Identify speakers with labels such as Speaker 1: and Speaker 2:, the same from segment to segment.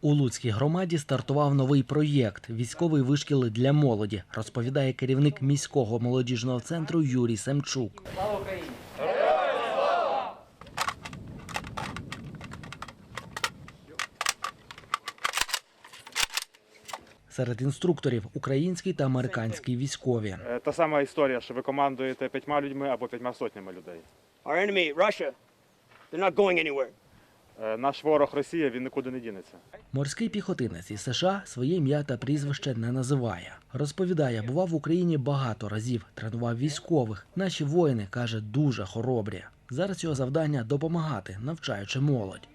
Speaker 1: У Луцькій громаді стартував новий проєкт Військовий вишкіл для молоді, розповідає керівник міського молодіжного центру Юрій Семчук. Серед інструкторів українські та американські військові.
Speaker 2: Е, Та сама історія, що ви командуєте п'ятьма людьми або п'ятьма сотнями людей.
Speaker 3: Our enemy, Russia, they're not going anywhere.
Speaker 2: Е, Наш ворог Росія він нікуди не дінеться.
Speaker 1: Морський піхотинець із США своє ім'я та прізвище не називає. Розповідає, бував в Україні багато разів, тренував військових. Наші воїни каже, дуже хоробрі. Зараз його завдання допомагати, навчаючи молодь.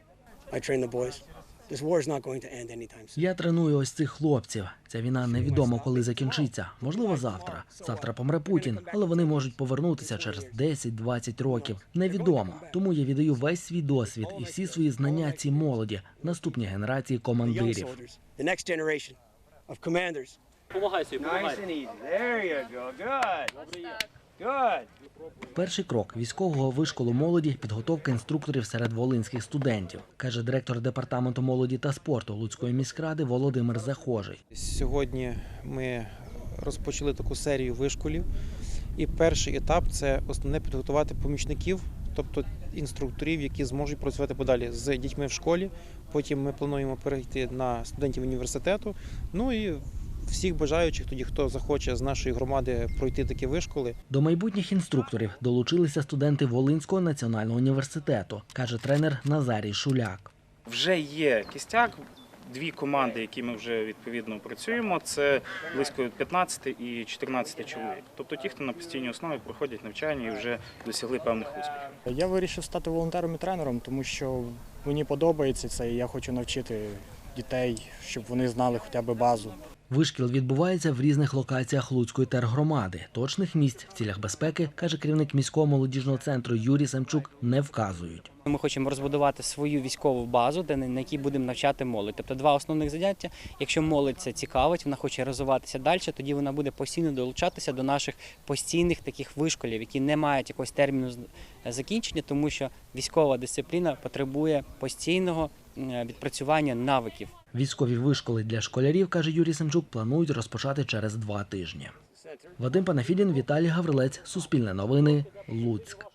Speaker 3: I train the boys. This war is not going to end anytime soon.
Speaker 1: Я треную ось цих хлопців. Ця війна невідомо коли закінчиться. Можливо, завтра. Завтра помре Путін, але вони можуть повернутися через 10-20 років. Невідомо. Тому я віддаю весь свій досвід і всі свої знання цій молоді, наступній генерації командирів.
Speaker 3: the next generation.
Speaker 4: Nice and easy. There you go. Good.
Speaker 1: Перший крок військового вишколу молоді підготовка інструкторів серед волинських студентів, каже директор департаменту молоді та спорту Луцької міськради Володимир Захожий.
Speaker 5: Сьогодні ми розпочали таку серію вишколів. І перший етап це основне підготувати помічників, тобто інструкторів, які зможуть працювати подалі з дітьми в школі. Потім ми плануємо перейти на студентів університету. Ну і всіх бажаючих, тоді хто захоче з нашої громади пройти такі вишколи,
Speaker 1: До майбутніх інструкторів долучилися студенти Волинського національного університету, каже тренер Назарій Шуляк.
Speaker 6: Вже є кістяк. Дві команди, які ми вже відповідно працюємо, це близько 15 і 14 чоловік. Тобто ті, хто на постійній основі проходять навчання і вже досягли певних успіхів.
Speaker 7: Я вирішив стати волонтером і тренером, тому що мені подобається це, і я хочу навчити дітей, щоб вони знали хоча б базу.
Speaker 1: Вишкіл відбувається в різних локаціях Луцької тергромади. Точних місць в цілях безпеки, каже керівник міського молодіжного центру Юрій Семчук, не вказують.
Speaker 8: Ми хочемо розбудувати свою військову базу, де на якій будемо навчати молодь. Тобто два основних заняття. Якщо молодь це цікавить, вона хоче розвиватися далі, тоді вона буде постійно долучатися до наших постійних таких вишколів, які не мають якогось терміну закінчення, тому що військова дисципліна потребує постійного відпрацювання навиків.
Speaker 1: Військові вишколи для школярів, каже Юрій Семчук, планують розпочати через два тижні. Вадим Панафідін, Віталій Гаврилець, Суспільне новини, Луцьк.